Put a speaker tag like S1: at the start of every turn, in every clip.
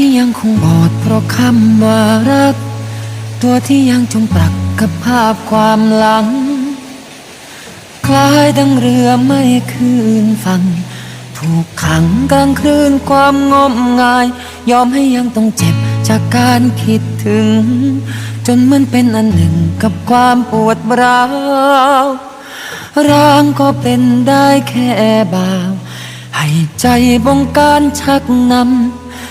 S1: ที่ยังคงบอดเพราะคำว่ารัก ตัวที่ยังจมปลักกับภาพความหลัง คล้ายดังเรือไม่คืนฝั่งถูกขังกลางคลื่นความงมงาย ยอมให้ยังต้องเจ็บจากการคิดถึง จนเหมันเป็นอันหนึ่งกับความปวดร้าวร่างก็เป็นได้แค่บ่าว ให้ใจบงการชักนำ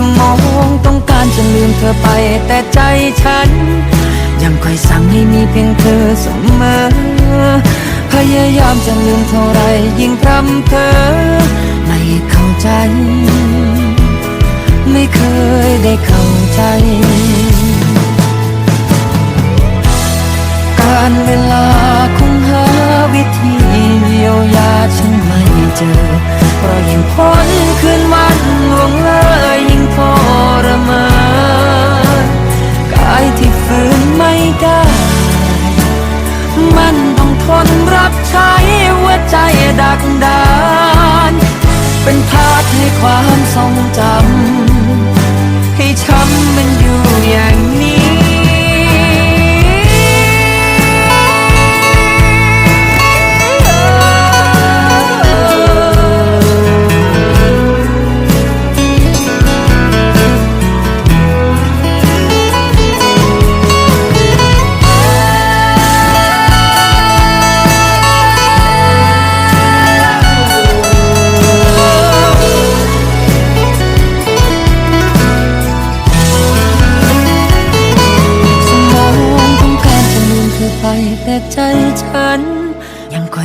S1: สมองต้องการจะลืมเธอไป แต่ใจฉัน ยังคอยสั่งให้มีเพียงเธอเสมอ พยายามจะลืมเท่าไรยิ่งพรำเธอ ไม่เข้าใจ ไม่เคยได้เข้าใจ การเวลาคงหาวิธีเยียวยาฉันไม่เจอเพราะยิ่งพ้นคืนวันล่วงเลยยิ่ง ดักดาน เป็นทาสให้ความทรงจำ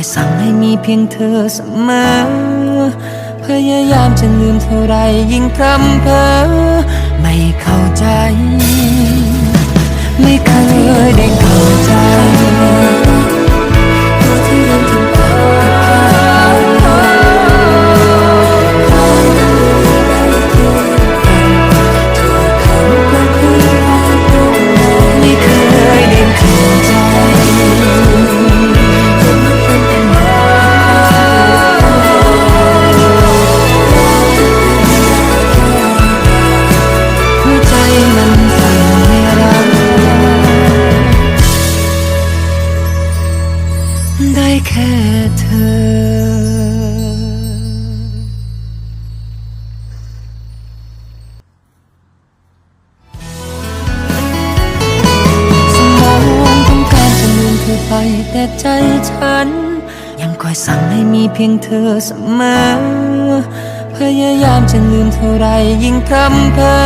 S1: อยสั่งให้มีเพียงเธอเสมอ พยายามจะลืมเท่าไรยิ่งพร่ำเพ้อไม่เข้าใจ ไม่เคยได้เข้า แต่ใจฉัน ยังคอยสั่งให้มีเพียงเธอเสมอ พยายามจะลืมเท่าไรยิ่งพรำเพ้อ